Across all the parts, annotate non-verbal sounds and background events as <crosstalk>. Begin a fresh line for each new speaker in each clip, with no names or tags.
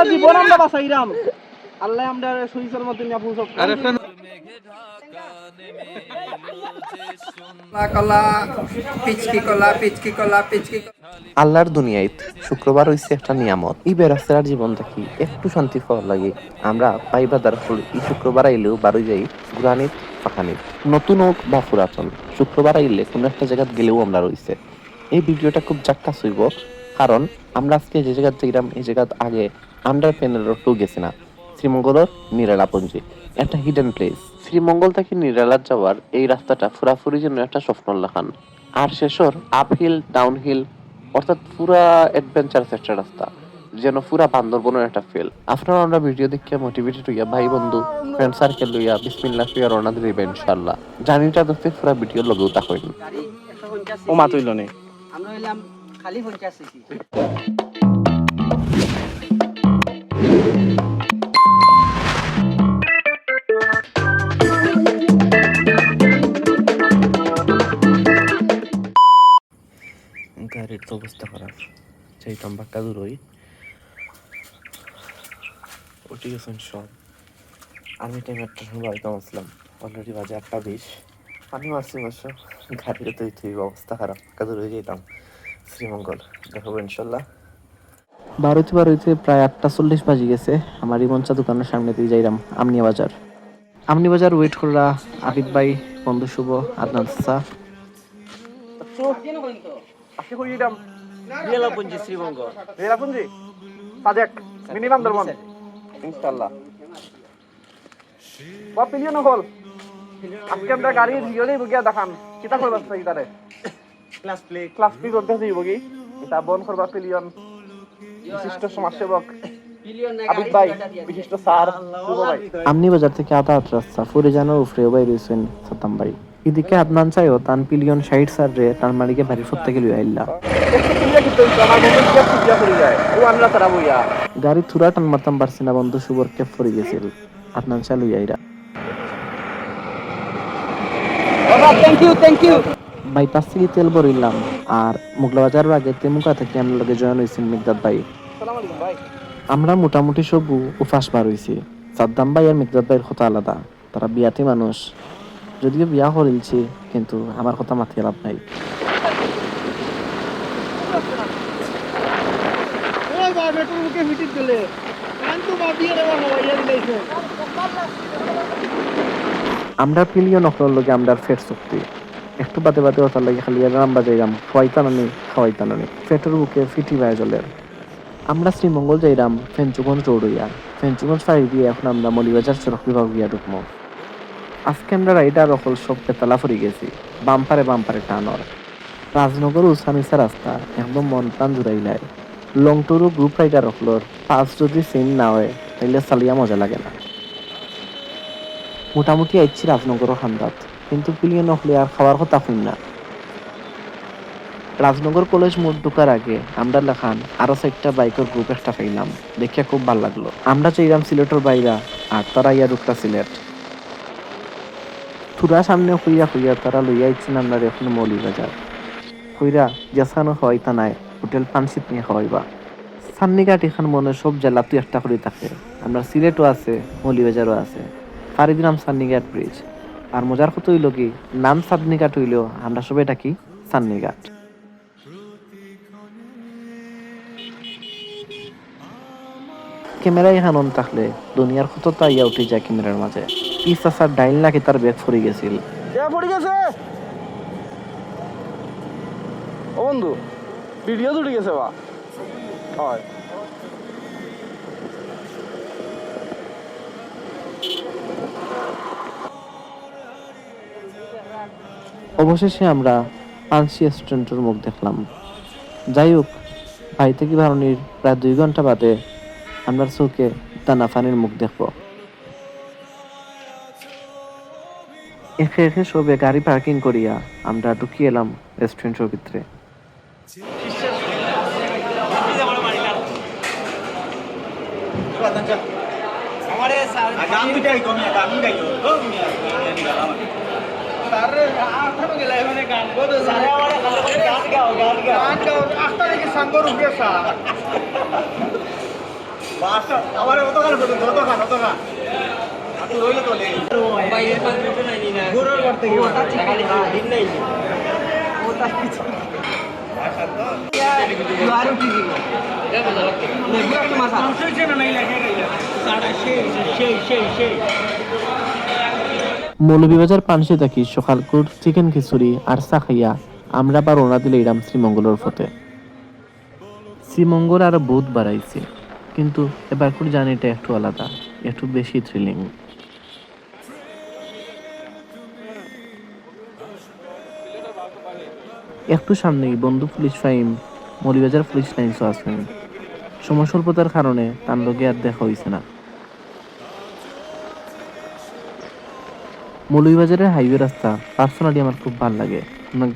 সারা জীবন আমরা বাঁচাইরাম। আল্লাহ আমরা সুইসের মতো নিয়ে পৌঁছক
কলা কলা পিচকি কলা পিচকি কলা পিচকি কলা।
আল্লাহর দুনিয়ায় শুক্রবার হইছে একটা নিয়ামত। ই বেরাস্তার জীবন থাকি একটু শান্তি পাওয়ার লাগে। আমরা পাইবাদার ফুল ই শুক্রবার আইলেও বারো যাই গুরানিত ফাঁকানিত। নতুন হোক বা পুরাতন। শুক্রবার আইলে কোনো একটা জায়গাত গেলেও আমরা রইছে। এই ভিডিওটা খুব জাক্কা হইব। কারণ আমরা আজকে যে জায়গাত যাইলাম এই জায়গাত আগে আন্ডার পেনের টু গেছি না শ্রীমঙ্গলের নিরালাপুঞ্জি। একটা হিডেন প্লেস শ্রীমঙ্গল থেকে নিরালাত যাওয়ার এই রাস্তাটা ফুরাফুরি জন্য একটা স্বপ্ন লেখান আর শেষর আপহিল ডাউনহিল অর্থাৎ পুরা অ্যাডভেঞ্চারাস একটা রাস্তা যেন পুরা বান্দরবনের একটা ফিল আপনারা আমরা ভিডিও দেখে মোটিভেটেড হইয়া ভাই বন্ধু ফ্রেন্ড সার্কেল লইয়া বিসমিল্লাহ ফিয়া রওনা দিবে ইনশাআল্লাহ। জার্নিটা দেখতে পুরা ভিডিও লগেও তা হইন
গাড়ি একশো পঞ্চাশ
ও মা তুইল নে।
আমরা হইলাম খালি পঞ্চাশ সিসি
গাড়ির তো অবস্থা খারাপ। চাইতাম বাক্কা দূর হই, উঠে গেছেন সব। আমি টাইম একটা সময় আসলাম। অলরেডি বাজে একটা বিশ। পানি মারছি অবশ্য। গাড়ির তো অবস্থা খারাপ। বাক্কা দূর হয়ে যেতাম শ্রীমঙ্গল। দেখাবো ইনশাল্লাহ। বারোতে বারোতে প্রায় আটটা চল্লিশ বাজি গেছে। আমার ইমনচা দোকানের সামনে দিয়ে যাইলাম আমনিয়া বাজার। আমনি বাজার ওয়েট করলা আবিদ ভাই বন্ধু শুভ আদনান সা
আজকে কই দিলাম
নীলাপঞ্জি শ্রীবঙ্গ
রেলাপুঞ্জি সাজেক মিনিমাম দরমান ইনশাআল্লাহ বা পিলিয়ন হল আজকে আমরা গাড়ি রিয়লি বগিয়া দেখাম। কিতা করবা সেই তারে
ক্লাস প্লে
ক্লাস পি করতে বগি এটা বন করবা পিলিয়ন বিশিষ্ট সমাজসেবক
আমনি বাজার থেকে আধা রাস্তা উফরে বাই রয়েছেন এদিকে আদনান চাইও তান পিলিয়ন ষাট সার রে তার মালিকে সব থেকে লুই আইলা গাড়ি থুরা টান মারতাম পারছি না বন্ধু শুভর ক্যাপ পরে গেছিল। আদনান চা লুই আইরা
thank you thank you
bypass থেকে তেল ভরিলাম। আর মুগলা বাজারের আগে তেমুকা থেকে আমার লগে জয়েন হয়েছেন মিগদাদ ভাই। আমরা মোটামুটি সবু উপাস বার হয়েছি সাদ্দাম ভাই আর মিগদাদ ভাইয়ের কথা আলাদা। তারা বিয়াতে মানুষ। যদিও বিয়া করিলছি কিন্তু আমার কথা মাথিয়ে লাভ নাই। আমরা পিলিয়ন অকলের লগে আমরা ফেট চুক্তি। একটু বাদে বাদে ওটার লাগে খালি রাম। বাজাইরাম খাওয়াইতান আনি খাওয়াইতান আনি ফেটের বুকে ফিটি বায় জলের আমরা শ্রীমঙ্গল যাইরাম ফেঞ্চুগঞ্জ রোড হইয়া ফেঞ্চুগঞ্জ ফাড়ি দিয়ে এখন আমরা মলিবাজার সড়ক বিভাগ গিয়া ঢুকমো আজকে আমরা রাইডার অকল সব পেতলা ফুরি গেছি। বাম্পারে বাম্পারে টানর। রাজনগর উসানিসা রাস্তা, একদম মন প্রাণ জুড়াইলায় লং টুরও গ্রুপ রাইডার অকলর পাঁচ যদি সিন না হয়, তাইলে চালিয়া মজা লাগে না। মোটামুটি আইছি রাজনগর খান্দাত কিন্তু পিলিয়ে নকলে আর খাওয়ার কথা শুন না। রাজনগর কলেজ মোট ঢোকার আগে আমরা লেখান আরও চারটা বাইকের গ্রুপ একটা পাইলাম। দেখে খুব ভালো লাগল। আমরা চাইলাম সিলেটের বাইরা আর তারা ইয়া ঢুকটা সিলেট। থুরা সামনে হইয়া হইয়া তারা লইয়া ইচ্ছেন আমরা এখন মৌলি বাজার। হইরা যেসানো হয়তা নাই, হোটেল পানসিত নিয়ে খাওয়াইবা। সান্নিঘাট এখান মনে সব জেলা তুই একটা করে থাকে। আমরা সিলেটও আছে মৌলিবাজারও আছে। পারি দিলাম সান্নিঘাট ব্রিজ আর মজার কত হইল কি, নাম সান্নিঘাট হইলেও আমরা সবাই ডাকি সান্নিঘাট ক্যামেরা এখন অন থাকলে, দুনিয়ার কত তাইয়া উঠে যায় ক্যামেরার মাঝে। পিস আসার ডাইল নাকি তার ব্যাগ ফুরে গেছিল।
ও বন্ধু, ভিডিও তুলে গেছে বা? হয়।
অবশেষে আমরা পানসি রেস্টুরেন্টের মুখ দেখলাম। যাই হোক ভাই থেকে ভারণীর প্রায় দুই ঘণ্টা বাদে আমরা চোখে দানা ফানির মুখ দেখব। এখে এখে সবে গাড়ি পার্কিং করিয়া আমরা ঢুকিয়ে এলাম রেস্টুরেন্টের ভিতরে।
আরে গেলে এখানে গান গান গাও আস্তা নাকি সাঙ্গর উঠে
মৌলভীবাজার পানসে থাকি সকালকুর চিকেন খিচুড়ি আর চা খাইয়া আমরা আবার রওনা দিলে ইরাম শ্রীমঙ্গলের ফতে শ্রীমঙ্গল আরও বহুত বাড়াইছে, কিন্তু এবার করে জার্নিটা একটু আলাদা, একটু বেশি থ্রিলিং একটু সামনেই বন্ধু পুলিশ ফাইম, মৌলভীবাজার পুলিশ লাইন্সও আছেন। সময় স্বল্পতার কারণে তার লগে আর দেখা হয়েছে না। মৌলভীবাজারের হাইওয়ে রাস্তা পার্সোনালি আমার খুব ভালো লাগে।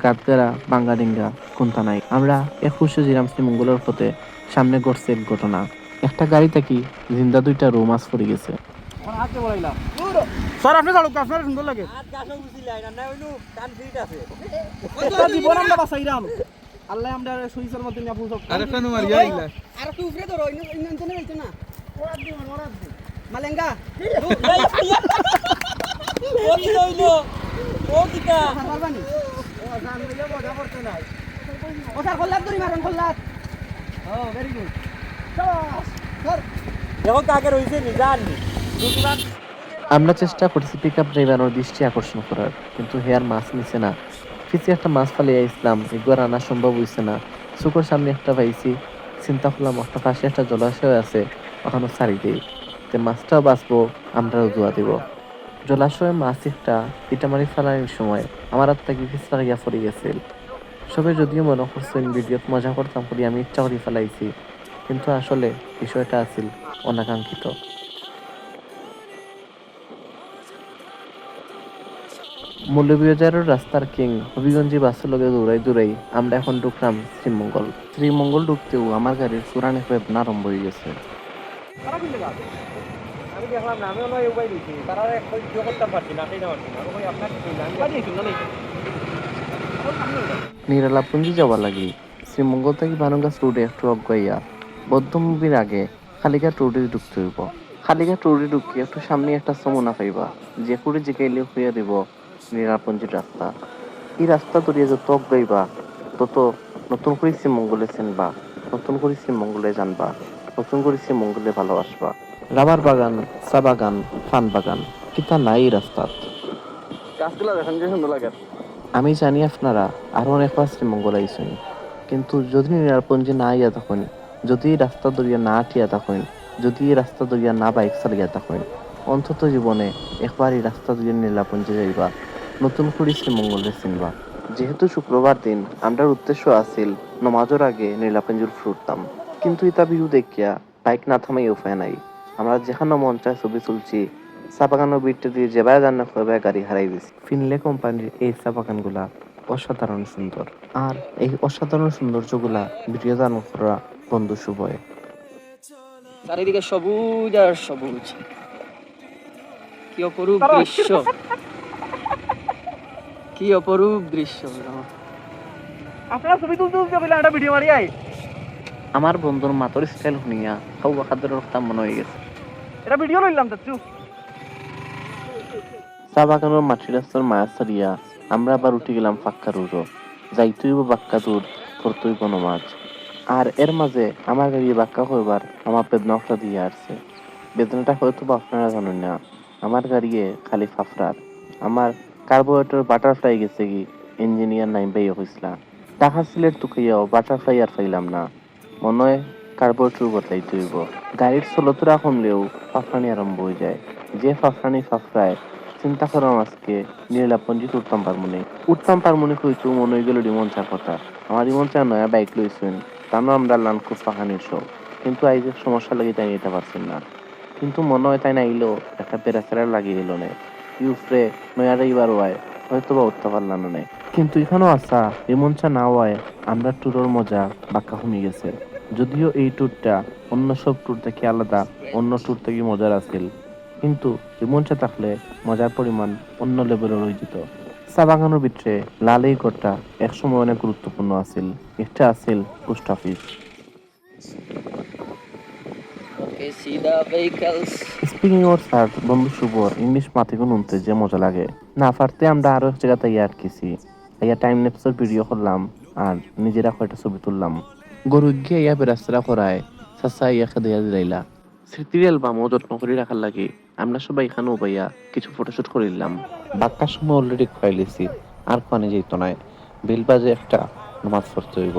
গাতগারা বাঙ্গাডিঙ্গা কোনটা নাই আমরা একুশে জিরাম শ্রীমঙ্গলের পথে সামনে ঘটছে এক ঘটনা। একটা গাড়ি থাকি জিন্দা দুইটা রো মাছ পড়ে গেছে।
স্যার আপনি চালক আপনার সুন্দর লাগে।
আর গাছও বুঝিলাই না না হইল কান ফিট আছে
জীবন আমরা বাঁচাইলাম আল্লাহ আমরা সুইসের মধ্যে নিয়ে ফুল
আরেকটা নুমার ইলা
আর একটু উপরে ধরো ইন্ন ইন্ন ইন্ন না। মালেঙ্গা? <laughs> ও কি। ও কিটা পারবানি ও স্যার কল্লাত ধরি মারুন কল্লাত ও ভেরি গুড স্যার দেখো কাকে রইছে নি জানি
আমরা চেষ্টা করছি পিক আপ ড্রাইভারের দৃষ্টি আকর্ষণ করার কিন্তু হেয়ার মাছ নিছে না। পিছিয়ে একটা মাছ ফালিয়ে ইসলাম একবার আনা সম্ভব হইছে না। চোখের সামনে একটা পাইছি চিন্তা করলাম একটা পাশে একটা জলাশয় আছে ওখানে ছাড়ি দিই। তে মাছটাও বাঁচবো আমরাও দোয়া দিব। জলাশয়ে মাছ একটা পিটামারি ফেলানোর সময় আমার হাত থেকে পিছলা গিয়া গেছে। সবে যদিও মনে করছেন ভিডিওত মজা করতাম করি আমি ইচ্ছা করে ফেলাইছি, কিন্তু আসলে বিষয়টা আছিল অনাকাঙ্ক্ষিত। মৌলভীবাজারের রাস্তার কিং হবিগঞ্জি বাসের লগে দৌড়াই দৌড়াই আমরা এখন ঢুকলাম শ্রীমঙ্গল। শ্রীমঙ্গল ঢুকতেও আমার গাড়ির পুরানি বেদনা আরম্ভ হয়ে গেছে। নিরালাপুঞ্জি যাওয়া লাগি। শ্রীমঙ্গল থেকে বানুগাছ রোডে একটু অজ্ঞাইয়া বৌদ্ধ মুভির আগে খালিঘাট রোডে ঢুকতে হইব। খালিঘাট রোডে ঢুকি একটু সামনে একটা সমনা পাইবা। যে করে জিগাইলে হইয়া দিব নিরালাপুঞ্জির রাস্তা। এই রাস্তা ধরিয়ে যত অজ্ঞাইবা তত নতুন করে শ্রীমঙ্গলে চিনবা, নতুন করে শ্রীমঙ্গলে জানবা, নতুন করে শ্রীমঙ্গলে ভালোবাসবা। রাবার বাগান চা বাগান পান বাগান কিতা নাই
গাছগুলো দেখেন সুন্দর লাগে।
আমি জানি আপনারা আরও অনেকবার শ্রীমঙ্গল আইসেন কিন্তু যদি নিরাপঞ্জি না ইয়া তখন যদি রাস্তা দরিয়া না আটিয়া তখন যদি রাস্তা দরিয়া না বাইক চালিয়া তখন অন্তত জীবনে একবার এই রাস্তা দরিয়া নীলাপঞ্জে যাইবা নতুন করে শ্রীমঙ্গলে চিনবা। যেহেতু শুক্রবার দিন আমরা উদ্দেশ্য আছিল নমাজের আগে নীলাপঞ্জুর ফুটতাম কিন্তু ইতা ভিউ দেখিয়া বাইক না থামাই উপায় নাই। আমরা যেখানে মন চায় ছবি তুলছি। চা বিটটা দিয়ে যেবার জান্না করবে গাড়ি হারাই দিছি। ফিনলে কোম্পানির এই চা বাগানগুলা অসাধারণ সুন্দর। আর এই অসাধারণ সৌন্দর্যগুলা ভিডিও দান করা বন্ধু শুভয়
চারিদিকে সবুজ আর সবুজ। কি অপরূপ দৃশ্য। কি অপরূপ দৃশ্য
আপনারা ছবি তুলতে তুলতে বলে একটা ভিডিও মারি আই।
আমার বন্ধুর মাতর স্টাইল শুনিয়া খাওয়া খাদ্যের রক্তা মনে হয়ে গেছে।
এটা ভিডিও লইলাম
চা। বাগানের রাস্তার মায়া আমরা আবার উঠে গেলাম বাক্কা দূর নমাজ। আর এর মাঝে আমার গাড়ি বাক্কা হইবার আমার দিয়ে আসছে বেদনাটা হয়তো বা আপনারা জানেন না, আমার গাড়িয়ে খালি ফাফরার। আমার বাটারফ্লাই গেছে কি, ইঞ্জিনিয়ার নাইম পাইয়া হইসলা টাকা সিলেট তুকাইয়াও বাটারফ্লাই আর পাইলাম না। মনে হয় কার্বোরেটর বদলাইতে হইব। গাড়ির ষোলোতরা কমলেও ফাফরানি আরম্ভ হয়ে যায়। যে ফাফরানি ফাফরায় চিন্তা করলাম আজকে নীলাপঞ্জিত উঠতাম পারমুনি। উঠতাম পারমুনি কইতো মনে হয়ে গেল রিমনচার কথা। আমার রিমনচার নয়া বাইক লইছেন তানো আমরা লানকুর পাহানির শো। কিন্তু আইজের সমস্যা লাগে তাই নিতে পারছেন না। কিন্তু মনে হয় তাই না আইলো, একটা পেরাসেরা লাগিয়ে এলো না। ইউফরে নয়া এইবার ওয়ায় হয়তো বা উঠতে পারলাম না কিন্তু এখানেও আসা রিমনচা না হওয়ায় আমরা ট্যুরের মজা বাক্কা কমে গেছে। যদিও এই ট্যুরটা অন্য সব ট্যুর থেকে আলাদা অন্য ট্যুর থেকে মজার আছিল। কিন্তু রিমনচা থাকলে মজার পরিমাণ অন্য লেভেলের হয়ে যেত। চা বাগানের ভিতরে লাল এই ঘরটা একসময় অনেক গুরুত্বপূর্ণ আছিল। একটা আছিল পোস্ট অফিস. স্পিকিং ওর স্যার বন্ধু শুভর ইংলিশ মাথিগুন উনতে যে মজা লাগে। না পারতে আমরা আরও এক জায়গাতে ইয়ে আটকেছি। ইয়া টাইম ল্যাপসের ভিডিও করলাম আর নিজেরা কয়টা ছবি তুললাম। গরু গিয়ে ইয়া বেরাস্তারা করায় সাসা ইয়া খেদে ইয়া দিলাইলা স্মৃতির অ্যালবামও যত্ন করে রাখার লাগে আমরা সবাই এখানে উপাইয়া কিছু ফটোশুট করিলাম বাক্কার সময় অলরেডি খাইলেছি আর কোয়ানে যেত নয় বিল বাজে একটা, নামাজ পড়তে হইব।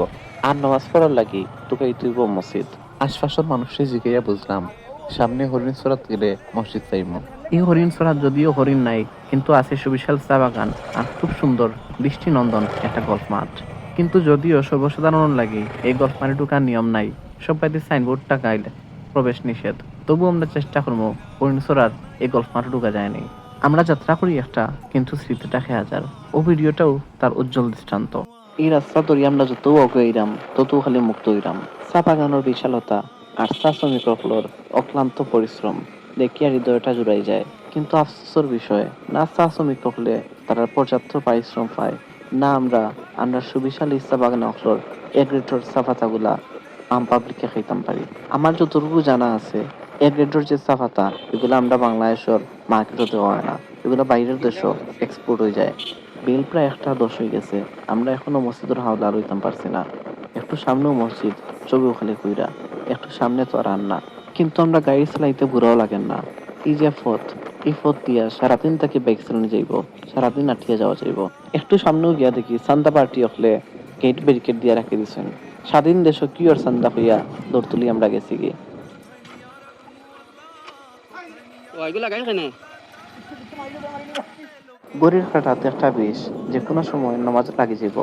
আর নামাজ পড়ার লাগি তোকে তুইব মসজিদ আশপাশের মানুষের জিগাইয়া বুঝলাম সামনে হরিণ সরাত গেলে মসজিদ চাইব এই হরিণ সরাত যদিও হরিণ নাই, কিন্তু আছে সুবিশাল চা বাগান আর খুব সুন্দর দৃষ্টিনন্দন একটা গল্ফ মাঠ। কিন্তু যদিও সর্বসাধারণ লাগে এই গল্ফ মাঠে ঢুকার নিয়ম নাই। সব বাইতে সাইনবোর্ড টাকাইলে প্রবেশ নিষেধ। তবু আমরা চেষ্টা করব হরিণ সরাত এই গল্ফ মাঠে ঢুকা যায়নি আমরা যাত্রা করি একটা, কিন্তু স্মৃতিটা খেয়া হাজার। ও ভিডিওটাও তার উজ্জ্বল দৃষ্টান্ত। এই রাস্তা ধরে আমরা যত অগইরাম তত খালি মুক্ত হইরাম। চা বাগানোর বিশালতা আর চা শ্রমিকসকলের অক্লান্ত পরিশ্রম দেখিয়া হৃদয়টা জুড়াই যায়। কিন্তু আফসোসের বিষয়, না চা শ্রমিক তারা পর্যাপ্ত পরিশ্রম পায়। না আমরা আমরা সুবিশাল ইচ্ছা বাগানে অকলর এগ্রেটর সাফাতাগুলা আম পাবলিককে খাইতাম পারি। আমার যতটুকু জানা আছে এগ্রেটর যে সাফাতা, এগুলো আমরা বাংলাদেশের মার্কেটও দেওয়া হয় না। এগুলো বাইরের দেশও এক্সপোর্ট হয়ে যায়। বিল প্রায় একটা দশ হয়ে গেছে। আমরা এখনও মসজিদের হাওলা রইতাম পারছি না। একটু সামনেও মসজিদ ছবিও খালি কইরা। একটু সামনে তো আর না। কিন্তু আমরা গাড়ি চালাইতে বুড়াও লাগেন না। এই যে পথ পথ দিয়া সারাদিন তাকে বাইক চালানো যাইব সারাদিন আঠিয়া যাওয়া যাইব। একটু সামনেও গিয়া দেখি সান্দা পার্টি হলে গেট ব্যারিকেড দিয়া রাখি দিছেন। স্বাধীন দেশ কি আর সান্দা হইয়া দৌড় তুলি আমরা গেছি গিয়ে গড়ির হাটাতে একটা বিষ যে কোনো সময় নামাজ লাগি যাব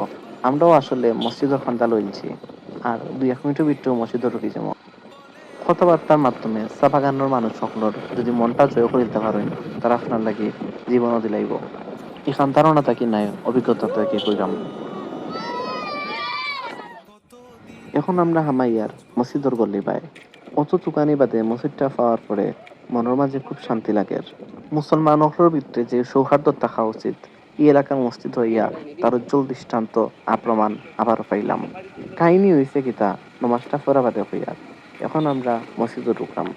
আমরাও আসলে মসজিদের খান্দা লইছি আর দুই এক মিনিটের ভিতরেও মসজিদে ঢুকি যাব। কথাবার্তার মাধ্যমে চা বাগানোর মানুষ সকলের যদি মনটা জয় করে দিতে পারেন, তারা আপনার লাগে জীবনও দিলাইব। এখান ধারণা থাকি নাই, অভিজ্ঞতা থেকে কইরাম। এখন আমরা হামাইয়ার মসজিদর গল্লি পাই। অত তুকানি বাদে মসজিদটা পাওয়ার পরে মনের মাঝে খুব শান্তি লাগে। মুসলমান অকলের ভিতরে যে সৌহার্দ্য থাকা উচিত, এই এলাকার মসজিদ হইয়া তার উজ্জ্বল দৃষ্টান্ত আপ্রমাণ আবার পাইলাম। কাহিনী হয়েছে কিতা নমাজটা ফেরা বাদে হইয়া। এখন আমরা মসজিদে ঢুকলাম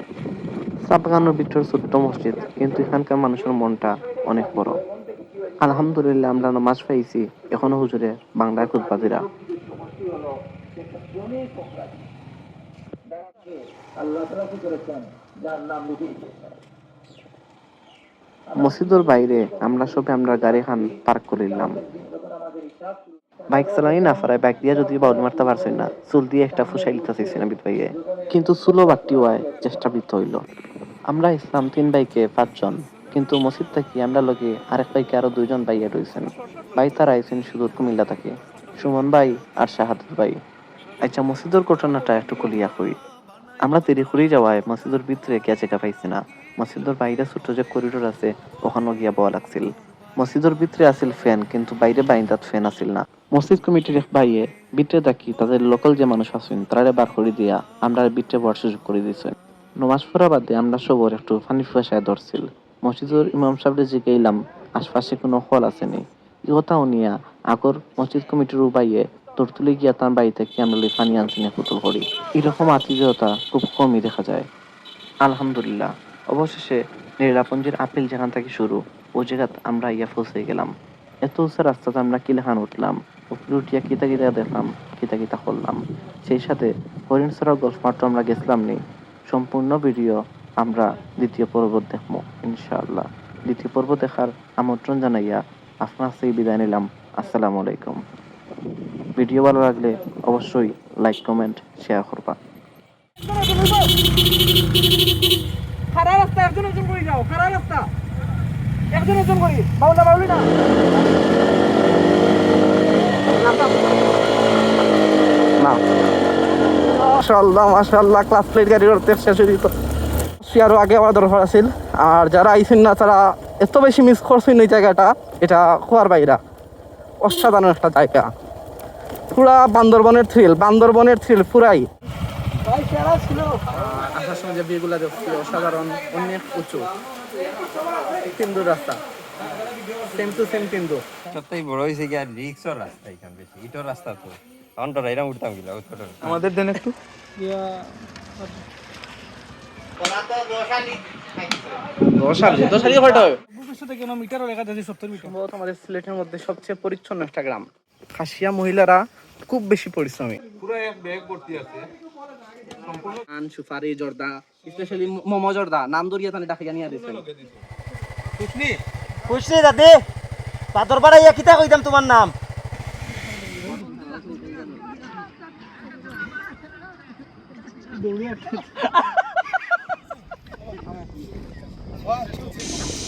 সাবগানোর ভিতর ছোট্ট মসজিদ, কিন্তু এখানকার মানুষের মনটা অনেক বড়। আলহামদুলিল্লাহ, আমরা নামাজ পাইছি এখনও হুজুরে বাংলায় খুদবাদিরা মসজিদের বাইরে আমরা সবে আমরা গাড়ি খান পার্ক করিলাম বাইক চালানি না পারায় বাইক দিয়ে যদি বাউল মারতে পারছি না, চুল দিয়ে একটা ফুসাই লিতে চাইছি না বিতবাইয়ে কিন্তু চুলো বাট্টি হওয়ায় চেষ্টা বৃত্ত হইল। আমরা ইসলাম তিন বাইকে পাঁচজন, কিন্তু মসজিদ থাকি আমরা লগে আরেক বাইকে আরও দুইজন বাইয়া রয়েছেন। ভাই তারা আইছেন সুদূর কুমিল্লা থেকে, সুমন ভাই আর শাহাদুর ভাই। আচ্ছা মসজিদের ঘটনাটা একটু কলিয়া কই। আমরা করেই যাওয়ায় মসজিদের ভিতরে গিয়া জায়গা পাইছি না। মসজিদের বাইরে ছোট্ট যে করিডোর আছে, ওখানেও গিয়া বয়া লাগছিল। মসজিদের ভিতরে আছিল ফ্যান, কিন্তু বাইরে বাইন্দাত ফ্যান আছিল না। মসজিদ কমিটির এক ভাইয়ে ভিতরে দেখি তাদের লোকাল যে মানুষ আছেন তারা বার করে দিয়া আমরা ভিতরে বড় সুযোগ করে দিয়েছেন নমাজ পড়া বাদে আমরা সবর একটু ফানি ফুয়াশায় ধরছিল। মসজিদের ইমাম সাহেবরে জিগাইলাম আশপাশে কোনো হল আসেনি ইহতাও নিয়া আগর মসজিদ কমিটির উপাইয়ে তোর তুলে গিয়া তার বাড়ি থেকে আমরা লই পানি আনছি না পুতুল করি এরকম আতিথেয়তা খুব কমই দেখা যায়। আলহামদুলিল্লাহ। অবশেষে নীলাপঞ্জের আপেল যেখান থেকে শুরু ও জায়গাত আমরা ইয়া পৌঁছে গেলাম। এত উঁচা রাস্তাতে আমরা কিলাখান উঠলাম। উপরে উঠিয়া কিতা কিতা দেখলাম, কিতা কিতা করলাম। সেই সাথে হরিণসরা গল্ফ মাঠও আমরা গেছিলাম নি। সম্পূর্ণ ভিডিও আমরা দ্বিতীয় পর্ব দেখব, ইনশাআল্লাহ। দ্বিতীয় পর্ব দেখার আমন্ত্রণ জানাইয়া আপনার সেই বিদায় নিলাম। আসসালামু আলাইকুম। ভিডিও ভালো লাগলে অবশ্যই লাইক, কমেন্ট, শেয়ার করবা।
খারা রাস্তা একজন একজন করে যাও? খারা রাস্তা। একজন একজন করি। বাউলা বাউলি না?
আগে আমার দরকার আছিল। আর যারা না, তারা এত বেশি মিস এটা বাইরা। অসাধারণ একটা জায়গা। পুরা বান্দরবনের থ্রিল বান্দরবনের থ্রিল পুরাই। আসার সময় যে বিয়েগুলা দেখছি অসাধারণ অনেক উঁচু। তিন্দু রাস্তা। সেম টু সেম তিন্দু
সবটাই বড় হয়েছে কি আর রিক্সর রাস্তা এখান বেশি ইটোর রাস্তা তো। তখন তো রাইরাম উঠতাম গিলা
আমাদের দেন একটু। আমাদের সিলেটের মধ্যে সবচেয়ে পরিচ্ছন্ন একটা গ্রাম। খাসিয়া মহিলারা খুব বেশি পরিশ্রমী।
পুরো এক ব্যাগ ভর্তি আছে।
আন সুপারি জর্দা স্পেশালি মোমো জর্দা নাম দরিয়া তানি ডাকিয়া নিয়ে দিছেন
খুশনি?
খুশনি দাদি? পাথর পাড়াইয়া কিতা কইতাম তোমার নাম? <laughs>